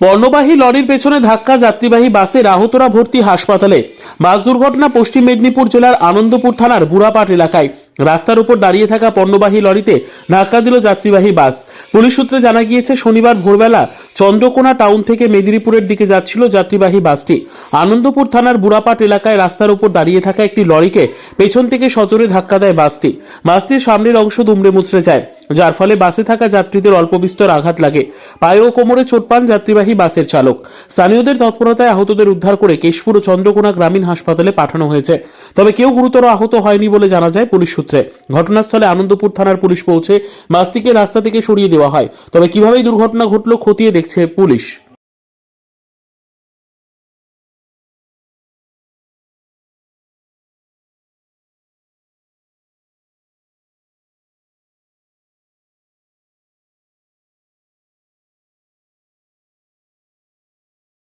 পণ্যবাহী লরির পেছনে ধাক্কা যাত্রীবাহী বাসে রাহতরা ভর্তি হাসপাতালে। বাস দুর্ঘটনা পশ্চিম মেদিনীপুর জেলার আনন্দপুর থানার বুড়াপাট এলাকায়। রাস্তার উপর দাঁড়িয়ে থাকা পণ্যবাহী লরিতে ধাক্কা দিল যাত্রীবাহী বাস। পুলিশ সূত্রে জানা গিয়েছে, শনিবার ভোরবেলা চন্দ্রকোনা টাউন থেকে মেদিনীপুরের দিকে যাচ্ছিল যাত্রীবাহী বাসটি। আনন্দপুর থানার বুড়াপাট এলাকায় রাস্তার উপর দাঁড়িয়ে থাকা একটি লরিকে পেছন থেকে সজোরে ধাক্কা দেয় বাসটি। বাসটির সামনের অংশ দুমড়ে মুচড়ে যায়, যার ফলে বাসে থাকা যাত্রীদের অল্প বিস্তর আঘাত লাগে। পায়ে ও কোমরে চোট পান যাত্রীবাহী বাসের চালক। স্থানীয়দের তৎপরতায় আহতদের উদ্ধার করে কেশপুর ও চন্দ্রকোনা গ্রামীণ হাসপাতালে পাঠানো হয়েছে। তবে কেউ গুরুতর আহত হয়নি বলে জানা যায় পুলিশ সূত্রে। ঘটনাস্থলে আনন্দপুর থানার পুলিশ পৌঁছে বাসটিকে রাস্তা থেকে সরিয়ে দেওয়া হয়। তবে কীভাবে দুর্ঘটনা ঘটল খতিয়ে দেখছে পুলিশ।